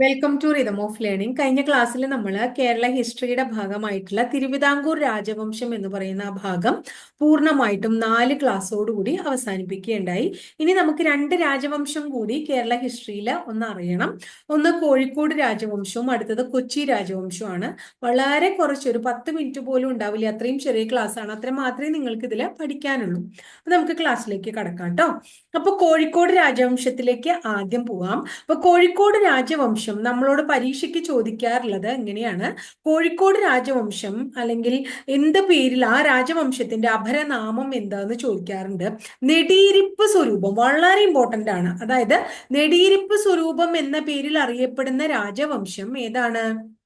Welcome to rhythm of learning കഴിഞ്ഞ ക്ലാസ്സിൽ നമ്മൾ കേരള ഹിസ്റ്ററിയുടെ ഭാഗമായിട്ടുള്ള തിരുവിതാംകൂർ രാജവംശം എന്ന് പറയുന്ന ആ ഭാഗം പൂർണമായിട്ടും നാല് ക്ലാസ്സോടുകൂടി അവസാനിപ്പിക്കുകയുണ്ടായി. ഇനി നമുക്ക് രണ്ട് രാജവംശം കൂടി കേരള ഹിസ്റ്ററിയിൽ ഒന്ന് അറിയണം. ഒന്ന് കോഴിക്കോട് രാജവംശവും അടുത്തത് കൊച്ചി രാജവംശവുമാണ്. വളരെ കുറച്ച് ഒരു പത്ത് മിനിറ്റ് പോലും ഉണ്ടാവില്ല. അത്രയും ചെറിയ ക്ലാസ് ആണ്. അത്രയും മാത്രമേ നിങ്ങൾക്ക് ഇതിൽ പഠിക്കാനുള്ളൂ. അപ്പൊ നമുക്ക് ക്ലാസ്സിലേക്ക് കടക്കാം കേട്ടോ അപ്പൊ കോഴിക്കോട് രാജവംശത്തിലേക്ക് ആദ്യം പോവാം. അപ്പൊ കോഴിക്കോട് രാജവംശം നമ്മളോട് പരീക്ഷയ്ക്ക് ചോദിക്കാറുള്ളത് എങ്ങനെയാണ്? കോഴിക്കോട് രാജവംശം അല്ലെങ്കിൽ എന്ത് പേരിൽ ആ രാജവംശത്തിന്റെ അപരനാമം എന്താന്ന് ചോദിക്കാറുണ്ട്. നെടിയിരിപ്പ് സ്വരൂപം വളരെ ഇമ്പോർട്ടന്റ് ആണ്. അതായത് നെടിയിരിപ്പ് സ്വരൂപം എന്ന പേരിൽ അറിയപ്പെടുന്ന രാജവംശം ഏതാണ്?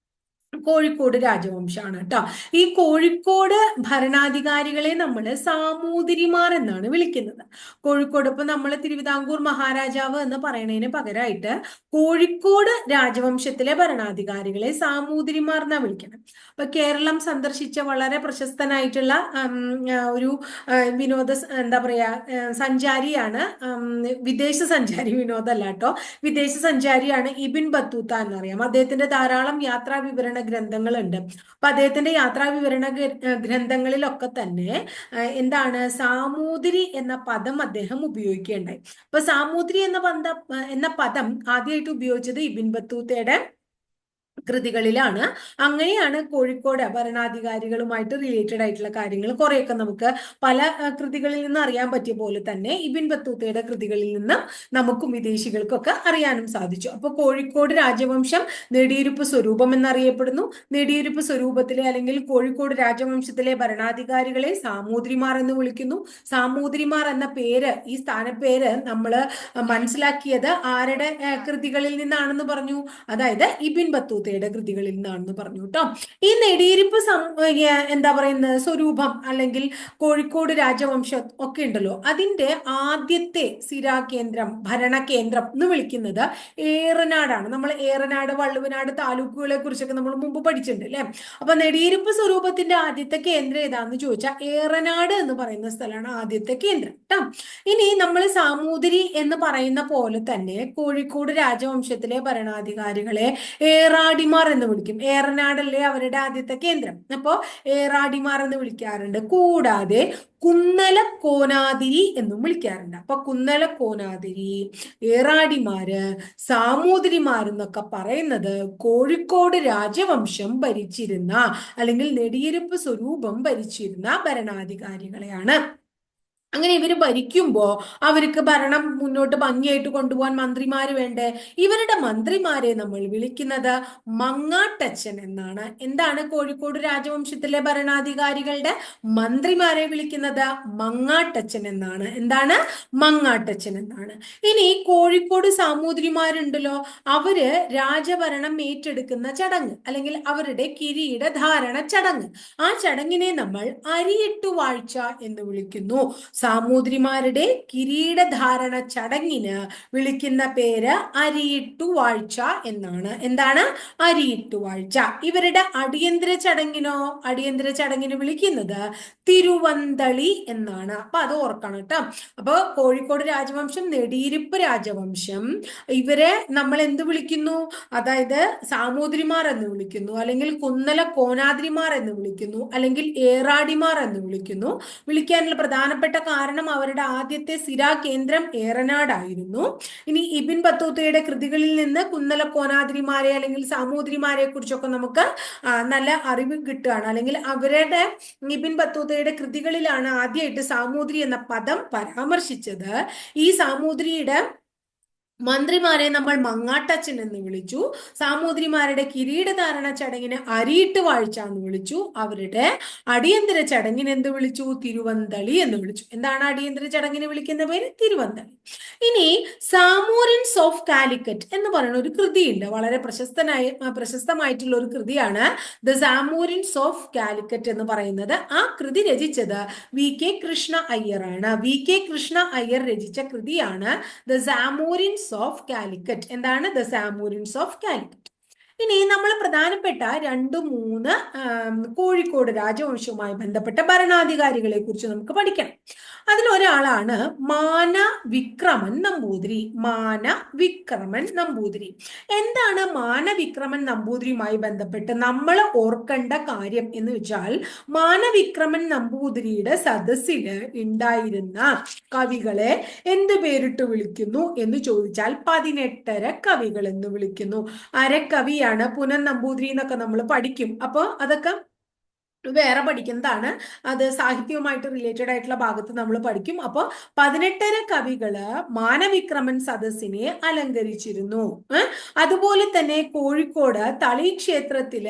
കോഴിക്കോട് രാജവംശമാണ് കേട്ടോ ഈ കോഴിക്കോട് ഭരണാധികാരികളെ നമ്മൾ സാമൂതിരിമാർ എന്നാണ് വിളിക്കുന്നത്. കോഴിക്കോട് ഇപ്പൊ നമ്മൾ തിരുവിതാംകൂർ മഹാരാജാവ് എന്ന് പറയുന്നതിന് പകരമായിട്ട് കോഴിക്കോട് രാജവംശത്തിലെ ഭരണാധികാരികളെ സാമൂതിരിമാർ എന്നാ വിളിക്കണം. അപ്പൊ കേരളം സന്ദർശിച്ച വളരെ പ്രശസ്തനായിട്ടുള്ള ഒരു വിനോദ എന്താ പറയാ സഞ്ചാരിയാണ് വിദേശ സഞ്ചാരി വിനോദല്ല കേട്ടോ വിദേശ സഞ്ചാരിയാണ് ഇബിൻ ബത്തൂത്ത എന്നറിയാം. അദ്ദേഹത്തിന്റെ ധാരാളം യാത്രാ വിവരണ ഗ്രന്ഥങ്ങളുണ്ട്. അപ്പൊ അദ്ദേഹത്തിന്റെ യാത്രാ വിവരണ ഗ്രന്ഥങ്ങളിലൊക്കെ തന്നെ എന്താണ് സാമൂതിരി എന്ന പദം അദ്ദേഹം ഉപയോഗിക്കുകയുണ്ടായി. അപ്പൊ സാമൂതിരി എന്ന പദം എന്ന പദം ആദ്യമായിട്ട് ഉപയോഗിച്ചത് ഇബിൻ ബത്തൂത്തയുടെ കൃതികളിലാണ്. അങ്ങനെയാണ് കോഴിക്കോട് ഭരണാധികാരികളുമായിട്ട് റിലേറ്റഡ് ആയിട്ടുള്ള കാര്യങ്ങൾ കുറെയൊക്കെ നമുക്ക് പല കൃതികളിൽ നിന്ന് അറിയാൻ പറ്റിയ പോലെ തന്നെ ഇബിൻ ബത്തൂത്തയുടെ കൃതികളിൽ നിന്ന് നമുക്കും വിദേശികൾക്കൊക്കെ അറിയാനും സാധിച്ചു. അപ്പോൾ കോഴിക്കോട് രാജവംശം നെടിയിരുപ്പ് സ്വരൂപം എന്നറിയപ്പെടുന്നു. നെടിയിരുപ്പ് സ്വരൂപത്തിലെ അല്ലെങ്കിൽ കോഴിക്കോട് രാജവംശത്തിലെ ഭരണാധികാരികളെ സാമൂതിരിമാർ എന്ന് വിളിക്കുന്നു. സാമൂതിരിമാർ എന്ന പേര് ഈ സ്ഥാനപ്പേര് നമ്മൾ മനസ്സിലാക്കിയത് ആരുടെ കൃതികളിൽ നിന്നാണെന്ന് പറഞ്ഞു. അതായത് ഇബിൻ ബത്തൂത്ത കവിതയുടെ കൃതികളിൽ നിന്നാണെന്ന് പറഞ്ഞു കേട്ടോ. ഈ നെടിയിരിപ്പ് എന്താ പറയുന്നത്? സ്വരൂപം അല്ലെങ്കിൽ കോഴിക്കോട് രാജവംശം ഒക്കെ ഉണ്ടല്ലോ. അതിന്റെ ആദ്യത്തെ സിരാകേന്ദ്രം ഭരണകേന്ദ്രം എന്ന് വിളിക്കുന്നത് ഏറനാടാണ്. നമ്മൾ ഏറനാട് വള്ളുവനാട് താലൂക്കുകളെ കുറിച്ചൊക്കെ നമ്മൾ മുമ്പ് പഠിച്ചിട്ടുണ്ട് അല്ലെ? അപ്പൊ നെടിയിരിപ്പ് സ്വരൂപത്തിന്റെ ആദ്യത്തെ കേന്ദ്രം ഏതാന്ന് ചോദിച്ചാൽ ഏറനാട് എന്ന് പറയുന്ന സ്ഥലമാണ് ആദ്യത്തെ കേന്ദ്രം കേട്ടോ. ഇനി നമ്മൾ സാമൂതിരി എന്ന് പറയുന്ന പോലെ തന്നെ കോഴിക്കോട് രാജവംശത്തിലെ ഭരണാധികാരികളെ ഏറാടി ഏറാടിമാർ എന്ന് വിളിക്കും. ഏറനാടല്ലേ അവരുടെ ആദ്യത്തെ കേന്ദ്രം. അപ്പോൾ ഏറാടിമാർ എന്ന് വിളിക്കാറുണ്ട്. കൂടാതെ കുന്നല കോനാതിരി എന്നും വിളിക്കാറുണ്ട്. അപ്പൊ കുന്നല കോനാതിരി ഏറാടിമാര് സാമൂതിരിമാരെന്നൊക്കെ പറയുന്നത് കോഴിക്കോട് രാജവംശം ഭരിച്ചിരുന്ന അല്ലെങ്കിൽ നെടിയിരുപ്പ് സ്വരൂപം ഭരിച്ചിരുന്ന ഭരണാധികാരികളെയാണ്. അങ്ങനെ ഇവർ ഭരിക്കുമ്പോൾ അവർക്ക് ഭരണം മുന്നോട്ട് ഭംഗിയായിട്ട് കൊണ്ടുപോകാൻ മന്ത്രിമാര് വേണ്ടേ? ഇവരുടെ മന്ത്രിമാരെ നമ്മൾ വിളിക്കുന്നത് മങ്ങാട്ടച്ചൻ എന്നാണ്. എന്താണ് കോഴിക്കോട് രാജവംശത്തിലെ ഭരണാധികാരികളുടെ മന്ത്രിമാരെ വിളിക്കുന്നത്? മങ്ങാട്ടച്ചൻ എന്നാണ്. എന്താണ്? മങ്ങാട്ടച്ചൻ എന്നാണ്. ഇനി കോഴിക്കോട് സാമൂതിരിമാരുണ്ടല്ലോ അവർ രാജഭരണം ഏറ്റെടുക്കുന്ന ചടങ്ങ് അല്ലെങ്കിൽ അവരുടെ കിരീട ധാരണ ചടങ്ങ്. ആ ചടങ്ങിനെ നമ്മൾ അരിയിട്ടു വാഴ്ച എന്ന് വിളിക്കുന്നു. സാമൂതിരിമാരുടെ കിരീടധാരണ ചടങ്ങിന് വിളിക്കുന്ന പേര് അരിയിട്ടു വാഴ്ച എന്നാണ്. എന്താണ്? അരിയിട്ടു വാഴ്ച. ഇവരുടെ അടിയന്തര ചടങ്ങിനോ അടിയന്തര ചടങ്ങിന് വിളിക്കുന്നത് തിരുവന്തളി എന്നാണ്. അപ്പൊ അത് ഓർക്കണം കേട്ടോ. അപ്പൊ കോഴിക്കോട് രാജവംശം നെടിയിരിപ്പ് രാജവംശം ഇവരെ നമ്മൾ എന്ത് വിളിക്കുന്നു? അതായത് സാമൂതിരിമാർ എന്ന് വിളിക്കുന്നു അല്ലെങ്കിൽ കുന്നല കോനാദ്രിമാർ എന്ന് വിളിക്കുന്നു അല്ലെങ്കിൽ ഏറാടിമാർ എന്ന് വിളിക്കുന്നു. വിളിക്കാനുള്ള പ്രധാനപ്പെട്ട കാരണം അവരുടെ ആദ്യത്തെ സിരാ കേന്ദ്രം ഏറനാടായിരുന്നു. ഇനി ഇബിൻ ബത്തൂത്തയുടെ കൃതികളിൽ നിന്ന് കുന്നല കോനാദ്രിമാരെ അല്ലെങ്കിൽ സാമൂതിരിമാരെ കുറിച്ചൊക്കെ നമുക്ക് നല്ല അറിവ് കിട്ടുകയാണ്. അല്ലെങ്കിൽ അവരുടെ ഇബിൻ ബത്തൂത്തയുടെ കൃതികളിലാണ് ആദ്യമായിട്ട് സാമൂതിരി എന്ന പദം പരാമർശിച്ചത്. ഈ സാമൂതിരിയുടെ മന്ത്രിമാരെ നമ്മൾ മങ്ങാട്ടച്ചൻ എന്ന് വിളിച്ചു. സാമൂതിരിമാരുടെ കിരീടധാരണ ചടങ്ങിനെ അരിയിട്ട് വാഴ്ച എന്ന് വിളിച്ചു. അവരുടെ അടിയന്തര ചടങ്ങിന് എന്ത് വിളിച്ചു? തിരുവന്തളി എന്ന് വിളിച്ചു. എന്താണ് അടിയന്തര ചടങ്ങിനെ വിളിക്കുന്ന പേര്? തിരുവന്തളി. ഇനി സാമൂരിൻസ് ഓഫ് കാലിക്കറ്റ് എന്ന് പറയുന്ന ഒരു കൃതിയുണ്ട്. വളരെ പ്രശസ്തനായ പ്രശസ്തമായിട്ടുള്ള ഒരു കൃതിയാണ് ദ സാമൂരിൻസ് ഓഫ് കാലിക്കറ്റ് എന്ന് പറയുന്നത്. ആ കൃതി രചിച്ചത് വി കെ കൃഷ്ണ അയ്യറാണ് വി കെ കൃഷ്ണ അയ്യർ രചിച്ച കൃതിയാണ് ദ സാമൂരിൻസ് ഓഫ് കാലിക്കറ്റ് എന്താണ്? ദ സാമൂരിൻസ് ഓഫ് കാലിക്കറ്റ് ഇനി നമ്മൾ പ്രധാനപ്പെട്ട രണ്ട് മൂന്ന് കോഴിക്കോട് രാജവംശവുമായി ബന്ധപ്പെട്ട ഭരണാധികാരികളെ കുറിച്ച് നമുക്ക് പഠിക്കണം അതിലൊരാളാണ് മാന വിക്രമൻ നമ്പൂതിരി. മാന വിക്രമൻ നമ്പൂതിരി. എന്താണ് മാന വിക്രമൻ നമ്പൂതിരിയുമായി ബന്ധപ്പെട്ട് നമ്മൾ ഓർക്കേണ്ട കാര്യം എന്ന് വെച്ചാൽ മാനവിക്രമൻ നമ്പൂതിരിയുടെ സദസ്സിൽ ഉണ്ടായിരുന്ന കവികളെ എന്ത് പേരിട്ട് വിളിക്കുന്നു എന്ന് ചോദിച്ചാൽ പതിനെട്ടര കവികൾ എന്ന് വിളിക്കുന്നു. അരക്കവിയാണ് പുനൻ നമ്പൂതിരി എന്നൊക്കെ നമ്മൾ പഠിക്കും. അപ്പോൾ അതൊക്കെ വേറെ പഠിക്കുന്നതാണ്. അത് സാഹിത്യവുമായിട്ട് റിലേറ്റഡ് ആയിട്ടുള്ള ഭാഗത്ത് നമ്മൾ പഠിക്കും. അപ്പോൾ പതിനെട്ടര കവികൾ മാനവിക്രമൻ സദസ്സിനെ അലങ്കരിച്ചിരുന്നു. അതുപോലെ തന്നെ കോഴിക്കോട് തളി ക്ഷേത്രത്തിൽ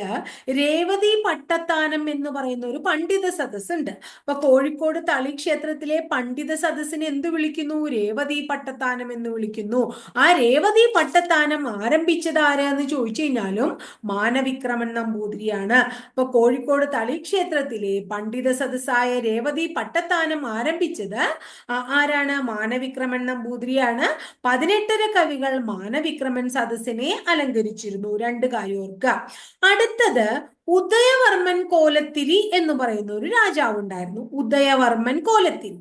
രേവതി പട്ടത്താനം എന്ന് പറയുന്ന ഒരു പണ്ഡിത സദസ് ഉണ്ട് അപ്പൊ കോഴിക്കോട് തളി ക്ഷേത്രത്തിലെ പണ്ഡിത സദസ്സിനെ എന്ത് വിളിക്കുന്നു? രേവതി പട്ടത്താനം എന്ന് വിളിക്കുന്നു. ആ രേവതി പട്ടത്താനം ആരംഭിച്ചത് ആരാന്ന് ചോദിച്ചു കഴിഞ്ഞാലും മാനവിക്രമൻ നമ്പൂതിരിയാണ്. അപ്പൊ കോഴിക്കോട് തളി ക്ഷേത്രത്തിലെ പണ്ഡിത സദസ്സായ രേവതി പട്ടത്താനം ആരംഭിച്ചത് ആരാണ്? മാനവിക്രമൻ നമ്പൂതിരിയാണ് പതിനെട്ടര കവികൾ മാനവിക്രമൻ സദസ്സിനെ അലങ്കരിച്ചിരുന്നു. രണ്ട് കാര്യം അടുത്തത് ഉദയവർമ്മൻ കോലത്തിരി എന്ന് പറയുന്ന ഒരു രാജാവ് ഉണ്ടായിരുന്നു. ഉദയവർമ്മൻ കോലത്തിരി.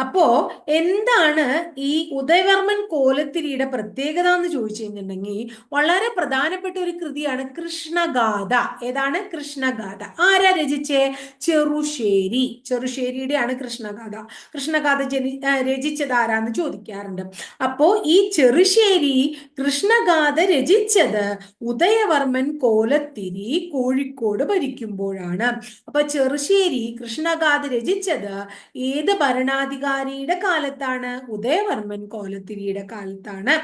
അപ്പോ എന്താണ് ഈ ഉദയവർമ്മൻ കോലത്തിരിയുടെ പ്രത്യേകത എന്ന് ചോദിച്ചു കഴിഞ്ഞിട്ടുണ്ടെങ്കിൽ വളരെ പ്രധാനപ്പെട്ട ഒരു കൃതിയാണ് കൃഷ്ണഗാഥ. ഏതാണ്? കൃഷ്ണഗാഥ. ആരാ രചിച്ചേ? ചെറുശ്ശേരി. ചെറുശ്ശേരിയുടെയാണ് കൃഷ്ണഗാഥ. കൃഷ്ണഗാഥ ജനി രചിച്ചത് ആരാന്ന് ചോദിക്കാറുണ്ട്. അപ്പോ ഈ ചെറുശ്ശേരി കൃഷ്ണഗാഥ രചിച്ചത് ഉദയവർമ്മൻ കോലത്തിരി കോഴിക്കോട് കോഴിക്കോട് ഭരിക്കുമ്പോഴാണ്. അപ്പൊ ചെറുശ്ശേരി കൃഷ്ണഗാഥ രചിച്ചത് ഏത് ഭരണാധികാരിയുടെ കാലത്താണ്? ഉദയവർമ്മൻ കോലത്തിരിയുടെ കാലത്താണ്.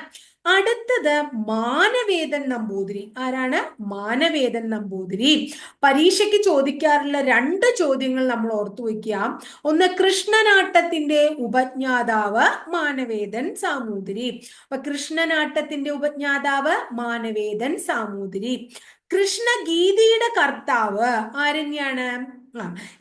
അടുത്തത് മാനവേദൻ നമ്പൂതിരി. ആരാണ്? മാനവേദൻ നമ്പൂതിരി. പരീക്ഷയ്ക്ക് ചോദിക്കാറുള്ള രണ്ട് ചോദ്യങ്ങൾ നമ്മൾ ഓർത്തു വയ്ക്കുക. ഒന്ന് കൃഷ്ണനാട്ടത്തിന്റെ ഉപജ്ഞാതാവ് മാനവേദൻ സാമൂതിരി. അപ്പൊ കൃഷ്ണനാട്ടത്തിന്റെ ഉപജ്ഞാതാവ് മാനവേദൻ സാമൂതിരി. കൃഷ്ണഗീതിയുടെ കർത്താവ് ആരെന്നെയാണ്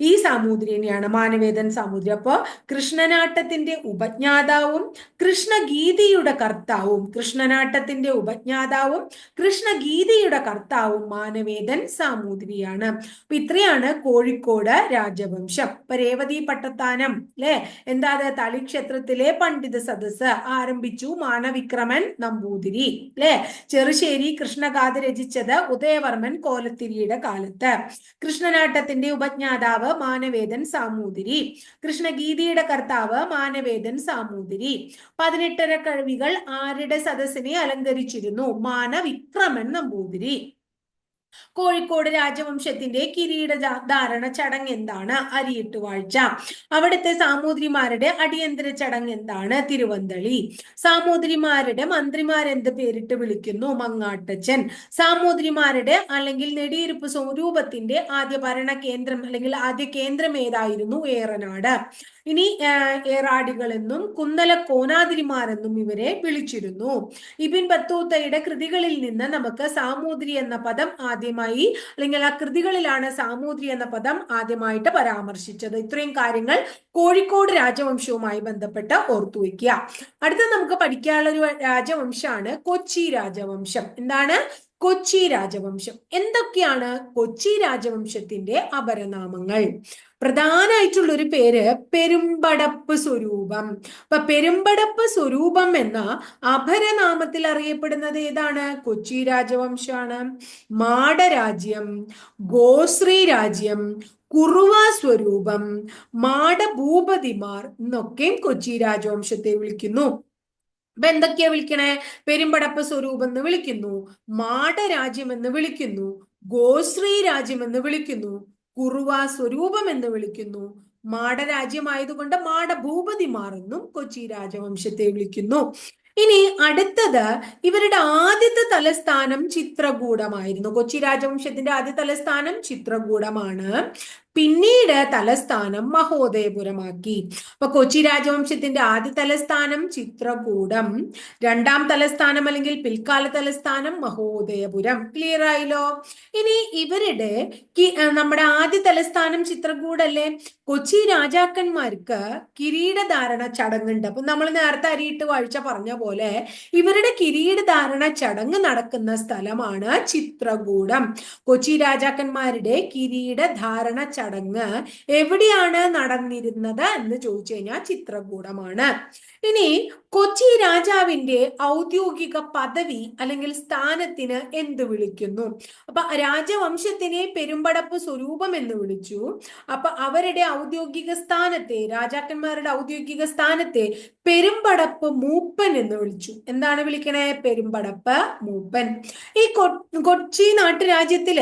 ഈ സാമൂതിരിനെയാണ് മാനവേദൻ സാമൂതിരി. അപ്പോ കൃഷ്ണനാട്ടത്തിന്റെ ഉപജ്ഞാതാവും കൃഷ്ണഗീതിയുടെ കർത്താവും കൃഷ്ണനാട്ടത്തിന്റെ ഉപജ്ഞാതാവും കൃഷ്ണഗീതിയുടെ കർത്താവും മാനവേദൻ സാമൂതിരിയാണ്. അപ്പൊ ഇത്രയാണ് കോഴിക്കോട് രാജവംശം. ഇപ്പൊ രേവതി പട്ടത്താനം അല്ലെ എന്താ തളി ക്ഷേത്രത്തിലെ പണ്ഡിത സദസ് ആരംഭിച്ചു മാനവിക്രമൻ നമ്പൂതിരി അല്ലെ ചെറുശ്ശേരി കൃഷ്ണഗാഥ രചിച്ചത് ഉദയവർമ്മൻ കോലത്തിരിയുടെ കാലത്ത്. കൃഷ്ണനാട്ടത്തിന്റെ ഉപജ്ഞ ഉപജ്ഞാതാവ് മാനവേദൻ സാമൂതിരി. കൃഷ്ണഗീതിയുടെ കർത്താവ് മാനവേദൻ സാമൂതിരി. പതിനെട്ടര കഴിവികൾ ആരുടെ സദസ്സിനെ അലങ്കരിച്ചിരുന്നു? മാനവിക്രമൻ നമ്പൂതിരി. കോഴിക്കോട് രാജവംശത്തിന്റെ കിരീട ധാരണ ചടങ്ങ് എന്താണ്? അരിയിട്ട് വാഴ്ച. അവിടുത്തെ സാമൂതിരിമാരുടെ അടിയന്തര ചടങ്ങ് എന്താണ്? തിരുവന്തളി. സാമൂതിരിമാരുടെ മന്ത്രിമാരെന്ത് പേരിട്ട് വിളിക്കുന്നു? മങ്ങാട്ടച്ചൻ. സാമൂതിരിമാരുടെ അല്ലെങ്കിൽ നെടിയിരുപ്പ് സ്വരൂപത്തിന്റെ ആദ്യ ഭരണ കേന്ദ്രം അല്ലെങ്കിൽ ആദ്യ കേന്ദ്രം ഏതായിരുന്നു? ഏറനാട്. ഇനി ഏറാടികളെന്നും കുന്നല കോനാതിരിമാരെന്നും ഇവരെ വിളിച്ചിരുന്നു. ഇബിൻ ബത്തൂത്തയുടെ കൃതികളിൽ നിന്ന് നമുക്ക് സാമൂതിരി എന്ന പദം ആദ്യമായി അല്ലെങ്കിൽ ആ കൃതികളിലാണ് സാമൂതിരി എന്ന പദം ആദ്യമായിട്ട് പരാമർശിച്ചത്. ഇത്രയും കാര്യങ്ങൾ കോഴിക്കോട് രാജവംശവുമായി ബന്ധപ്പെട്ട് ഓർത്തു വയ്ക്കുക. അടുത്ത നമുക്ക് പഠിക്കാനുള്ള ഒരു രാജവംശമാണ് കൊച്ചി രാജവംശം. എന്താണ്? കൊച്ചി രാജവംശം. എന്തൊക്കെയാണ് കൊച്ചി രാജവംശത്തിന്റെ അപരനാമങ്ങൾ? പ്രധാനമായിട്ടുള്ള ഒരു പേര് പെരുമ്പടപ്പ് സ്വരൂപം. അപ്പൊ പെരുമ്പടപ്പ് സ്വരൂപം എന്ന അപരനാമത്തിൽ അറിയപ്പെടുന്നത് ഏതാണ്? കൊച്ചി രാജവംശമാണ് മാടരാജ്യം ഗോശ്രീ രാജ്യം കുറുവ സ്വരൂപം മാടഭൂപതിമാർ എന്നൊക്കെയും കൊച്ചി രാജവംശത്തെ വിളിക്കുന്നു. അപ്പൊ എന്തൊക്കെയാ വിളിക്കണേ? പെരുമ്പടപ്പ് സ്വരൂപം എന്ന് വിളിക്കുന്നു മാടരാജ്യം എന്ന് വിളിക്കുന്നു ഗോശ്രീ രാജ്യം എന്ന് വിളിക്കുന്നു കുറുവ സ്വരൂപം എന്ന് വിളിക്കുന്നു. മാടരാജ്യമായതുകൊണ്ട് മാടഭൂപതി എന്നും കൊച്ചി രാജവംശത്തെ വിളിക്കുന്നു. ഇനി അടുത്തത് ഇവരുടെ ആദ്യത്തെ തലസ്ഥാനം ചിത്രകൂടമായിരുന്നു. കൊച്ചി രാജവംശത്തിന്റെ ആദ്യ തലസ്ഥാനം ചിത്രകൂടമാണ്. പിന്നീട് തലസ്ഥാനം മഹോദയപുരമാക്കി. അപ്പൊ കൊച്ചി രാജവംശത്തിന്റെ ആദ്യ തലസ്ഥാനം ചിത്രകൂടം. രണ്ടാം തലസ്ഥാനം അല്ലെങ്കിൽ പിൽക്കാല തലസ്ഥാനം മഹോദയപുരം. ക്ലിയർ ആയില്ലോ? ഇനി ഇവരുടെ നമ്മുടെ ആദ്യ തലസ്ഥാനം ചിത്രകൂടല്ലേ? കൊച്ചി രാജാക്കന്മാർക്ക് കിരീടധാരണ ചടങ്ങുണ്ട്. അപ്പൊ നമ്മൾ നേരത്തെ അരിയിട്ട് വാഴ്ച പറഞ്ഞ പോലെ ഇവരുടെ കിരീടധാരണ ചടങ്ങ് നടക്കുന്ന സ്ഥലമാണ് ചിത്രകൂടം. കൊച്ചി രാജാക്കന്മാരുടെ കിരീടധാരണ ചടങ്ങ് എവിടെയാണ് നടന്നിരുന്നത് എന്ന് ചോദിച്ചു കഴിഞ്ഞാൽ ചിത്രകൂടമാണ്. ഇനി കൊച്ചി രാജാവിന്റെ ഔദ്യോഗിക പദവി അല്ലെങ്കിൽ സ്ഥാനത്തിന് എന്ത് വിളിക്കുന്നു? അപ്പൊ രാജവംശത്തിനെ പെരുമ്പടപ്പ് സ്വരൂപം എന്ന് വിളിച്ചു. അപ്പൊ അവരുടെ ഔദ്യോഗിക സ്ഥാനത്തെ രാജാക്കന്മാരുടെ ഔദ്യോഗിക സ്ഥാനത്തെ പെരുമ്പടപ്പ് മൂപ്പൻ എന്ന് വിളിച്ചു. എന്താണ് വിളിക്കണേ? പെരുമ്പടപ്പ് മൂപ്പൻ. ഈ കൊച്ചി നാട്ടുരാജ്യത്തിൽ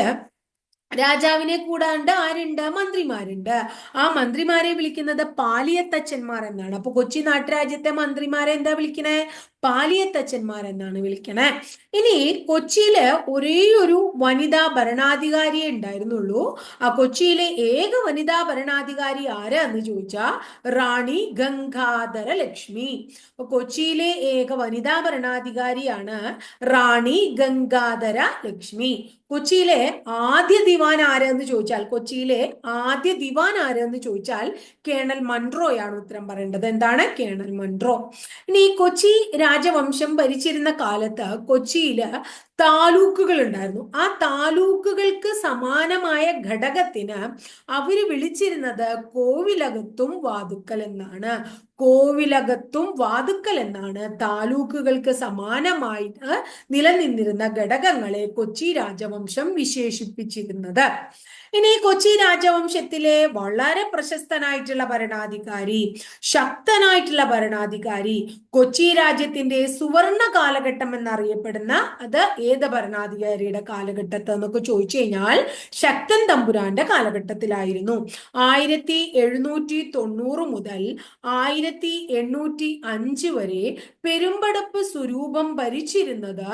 രാജാവിനെ കൂടാണ്ട് ആരുണ്ട്? മന്ത്രിമാരുണ്ട്. ആ മന്ത്രിമാരെ വിളിക്കുന്നത് പാലിയത്തച്ഛന്മാർ എന്നാണ്. അപ്പൊ കൊച്ചി നാട്ടുരാജ്യത്തെ മന്ത്രിമാരെ എന്താ വിളിക്കണേ? പാലിയത്തച്ഛന്മാർ എന്നാണ് വിളിക്കണേ. ഇനി കൊച്ചിയിൽ ഒരേ ഒരു വനിതാ ഭരണാധികാരിയെ ഉണ്ടായിരുന്നുള്ളൂ. ആ കൊച്ചിയിലെ ഏക വനിതാ ഭരണാധികാരി ആര് എന്ന് ചോദിച്ചാൽ റാണി ഗംഗാധര ലക്ഷ്മി അപ്പൊ കൊച്ചിയിലെ ഏക വനിതാ ഭരണാധികാരിയാണ് റാണി ഗംഗാധര ലക്ഷ്മി കൊച്ചിയിലെ ആദ്യ ദിവാൻ ആരെന്ന് ചോദിച്ചാൽ കൊച്ചിയിലെ ആദ്യ ദിവാൻ ആരെന്ന് ചോദിച്ചാൽ കേണൽ മൺട്രോയാണ് ഉത്തരം പറയേണ്ടത്. എന്താണ്? കേണൽ മൺട്രോ ഇനി കൊച്ചി രാജവംശം ഭരിച്ചിരുന്ന കാലത്ത് കൊച്ചിയിൽ താലൂക്കുകൾ ഉണ്ടായിരുന്നു ആ താലൂക്കുകൾക്ക് സമാനമായ ഘടകത്തിന് അവർ വിളിച്ചിരുന്നത് കോവിലകത്തും വാതുക്കൽ എന്നാണ്. കോവിലകത്തും വാതുക്കൽ എന്നാണ് താലൂക്കുകൾക്ക് സമാനമായിട്ട് നിലനിന്നിരുന്ന ഘടകങ്ങളെ കൊച്ചി രാജവംശം വിശേഷിപ്പിച്ചിരുന്നത്. ഇനി കൊച്ചി രാജവംശത്തിലെ വളരെ പ്രശസ്തനായിട്ടുള്ള ഭരണാധികാരി ശക്തനായിട്ടുള്ള ഭരണാധികാരി കൊച്ചി രാജ്യത്തിന്റെ സുവർണ കാലഘട്ടം എന്നറിയപ്പെടുന്ന അത് ഏത് ഭരണാധികാരിയുടെ കാലഘട്ടത്തെ എന്നൊക്കെ ചോദിച്ചു കഴിഞ്ഞാൽ ശക്തൻ തമ്പുരാന്റെ കാലഘട്ടത്തിലായിരുന്നു. ആയിരത്തി എഴുന്നൂറ്റി തൊണ്ണൂറ് മുതൽ ആയിരത്തി എണ്ണൂറ്റി അഞ്ച് വരെ പെരുമ്പടപ്പ് സ്വരൂപം ഭരിച്ചിരുന്നത്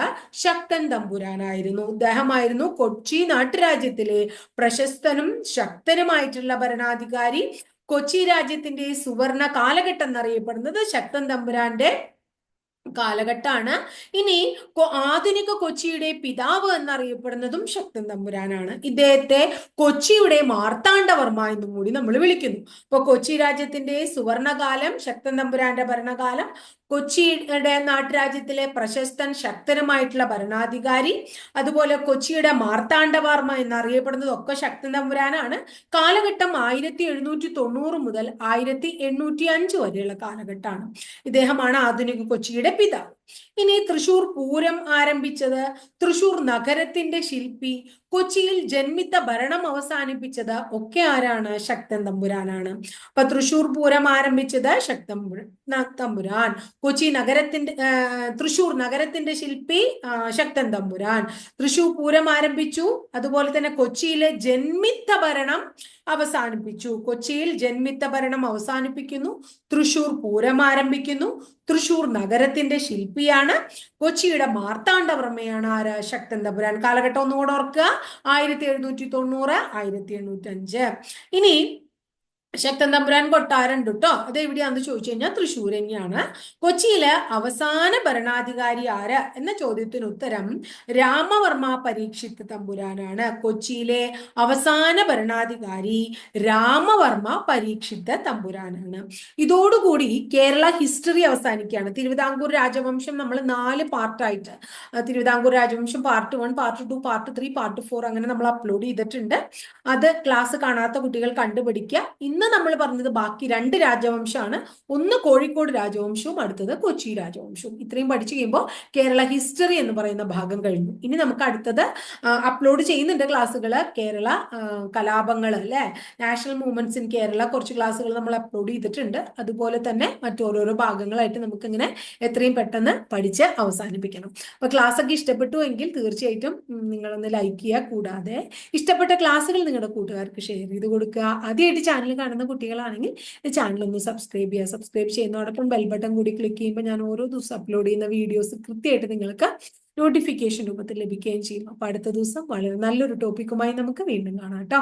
ശക്തൻ തമ്പുരാനായിരുന്നു. അദ്ദേഹമായിരുന്നു കൊച്ചി നാട്ടുരാജ്യത്തിലെ പ്രശസ്തനും ശക്തനുമായിട്ടുള്ള ഭരണാധികാരി. കൊച്ചി രാജ്യത്തിന്റെ സുവർണ കാലഘട്ടം എന്നറിയപ്പെടുന്നത് ശക്തൻ തമ്പുരാന്റെ കാലഘട്ടമാണ് ഇനി ആധുനിക കൊച്ചിയുടെ പിതാവ് എന്നറിയപ്പെടുന്നതും ശക്തൻ തമ്പുരാനാണ്. ഇദ്ദേഹത്തെ കൊച്ചിയുടെ മാർത്താണ്ഡവർമ്മ എന്നും കൂടി നമ്മൾ വിളിക്കുന്നു. ഇപ്പൊ കൊച്ചി രാജ്യത്തിന്റെ സുവർണകാലം ശക്തൻ തമ്പുരാന്റെ ഭരണകാലം കൊച്ചിയുടെ നാട്ടുരാജ്യത്തിലെ പ്രശസ്തൻ ശക്തനുമായിട്ടുള്ള ഭരണാധികാരി അതുപോലെ കൊച്ചിയുടെ മാർത്താണ്ഡവർമ്മ എന്നറിയപ്പെടുന്നതൊക്കെ ശക്തൻ തമ്പുരാനാണ്. കാലഘട്ടം ആയിരത്തി എഴുന്നൂറ്റി തൊണ്ണൂറ് മുതൽ ആയിരത്തി എണ്ണൂറ്റി അഞ്ച് വരെയുള്ള കാലഘട്ടമാണ്. ഇദ്ദേഹമാണ് ആധുനിക കൊച്ചിയുടെ പിതാവ് ഇനി തൃശൂർ പൂരം ആരംഭിച്ചത് തൃശൂർ നഗരത്തിന്റെ ശില്പി കൊച്ചിയിൽ ജന്മിത്ത ഭരണം അവസാനിപ്പിച്ചത് ഒക്കെ ആരാണ്? ശക്തൻ തമ്പുരാനാണ്. അപ്പൊ തൃശൂർ പൂരം ആരംഭിച്ചത് ശക്തൻ തമ്പുരാൻ. കൊച്ചി നഗരത്തിന്റെ തൃശൂർ നഗരത്തിന്റെ ശില്പി ശക്തൻ തമ്പുരാൻ. തൃശൂർ പൂരം ആരംഭിച്ചു. അതുപോലെ തന്നെ കൊച്ചിയിലെ ജന്മിത്ത ഭരണം അവസാനിപ്പിച്ചു. കൊച്ചിയിൽ ജന്മിത്ത ഭരണം അവസാനിപ്പിക്കുന്നു. തൃശൂർ പൂരം ആരംഭിക്കുന്നു. തൃശൂർ നഗരത്തിന്റെ ശില്പിയാണ് കൊച്ചിയുടെ മാർത്താണ്ഡവർമ്മയാണ് ആര്? ശക്തൻ തമ്പുരാൻ. കാലഘട്ടം ഒന്നുകൂടെ ഓർക്കുക. ആയിരത്തി എഴുന്നൂറ്റി തൊണ്ണൂറ് ആയിരത്തി എണ്ണൂറ്റി അഞ്ച് ഇനി ശക്തൻ തമ്പുരാൻ കൊട്ടാരം കേട്ടോ അത് എവിടെയാണെന്ന് ചോദിച്ചു കഴിഞ്ഞാൽ തൃശ്ശൂർ തന്നെയാണ്. കൊച്ചിയിലെ അവസാന ഭരണാധികാരി ആര്? എന്ന ചോദ്യത്തിന് ഉത്തരം രാമവർമ്മ പരീക്ഷിത് തമ്പുരാനാണ്. കൊച്ചിയിലെ അവസാന ഭരണാധികാരി രാമവർമ്മ പരീക്ഷിത് തമ്പുരാനാണ്. ഇതോടുകൂടി കേരള ഹിസ്റ്ററി അവസാനിക്കുകയാണ്. തിരുവിതാംകൂർ രാജവംശം നമ്മൾ നാല് പാർട്ടായിട്ട് തിരുവിതാംകൂർ രാജവംശം part one part two part three part four അങ്ങനെ നമ്മൾ അപ്ലോഡ് ചെയ്തിട്ടുണ്ട്. അത് ക്ലാസ് കാണാത്ത കുട്ടികൾ കണ്ടുപിടിക്കുക. ഇന്ന് നമ്മൾ പറഞ്ഞത് ബാക്കി രണ്ട് രാജവംശമാണ്. ഒന്ന് കോഴിക്കോട് രാജവംശവും അടുത്തത് കൊച്ചി രാജവംശവും. ഇത്രയും പഠിച്ചു കഴിയുമ്പോൾ കേരള ഹിസ്റ്ററി എന്ന് പറയുന്ന ഭാഗം കഴിഞ്ഞു. ഇനി നമുക്ക് അടുത്തത് അപ്ലോഡ് ചെയ്യുന്നുണ്ട് ക്ലാസ്സുകൾ കേരള കലാപങ്ങൾ അല്ലെ? നാഷണൽ മൂവ്മെന്റ്സ് ഇൻ കേരള കുറച്ച് ക്ലാസ്സുകൾ നമ്മൾ അപ്ലോഡ് ചെയ്തിട്ടുണ്ട്. അതുപോലെ തന്നെ മറ്റോരോരോ ഭാഗങ്ങളായിട്ട് നമുക്ക് ഇങ്ങനെ എത്രയും പെട്ടെന്ന് പഠിച്ച് അവസാനിപ്പിക്കണം. അപ്പൊ ക്ലാസ് ഒക്കെ ഇഷ്ടപ്പെട്ടു എങ്കിൽ തീർച്ചയായിട്ടും നിങ്ങളൊന്ന് ലൈക്ക് ചെയ്യുക. കൂടാതെ ഇഷ്ടപ്പെട്ട ക്ലാസ്സുകൾ നിങ്ങളുടെ കൂട്ടുകാർക്ക് ഷെയർ ചെയ്ത് കൊടുക്കുക. ആദ്യമായിട്ട് ചാനൽ കാണുന്ന കുട്ടികളാണെങ്കിൽ ചാനൽ ഒന്ന് സബ്സ്ക്രൈബ് ചെയ്യുക. സബ്സ്ക്രൈബ് ചെയ്യുന്നതോടൊപ്പം ബെൽ ബട്ടൺ കൂടി ക്ലിക്ക് ചെയ്യുമ്പോൾ ഞാൻ ഓരോ ദിവസം അപ്ലോഡ് ചെയ്യുന്ന വീഡിയോസ് കൃത്യമായിട്ട് നിങ്ങൾക്ക് നോട്ടിഫിക്കേഷൻ രൂപത്തിൽ ലഭിക്കുകയും ചെയ്യും. അപ്പൊ അടുത്ത ദിവസം വളരെ നല്ലൊരു ടോപ്പിക്കുമായി നമുക്ക് വീണ്ടും കാണാം കേട്ടോ.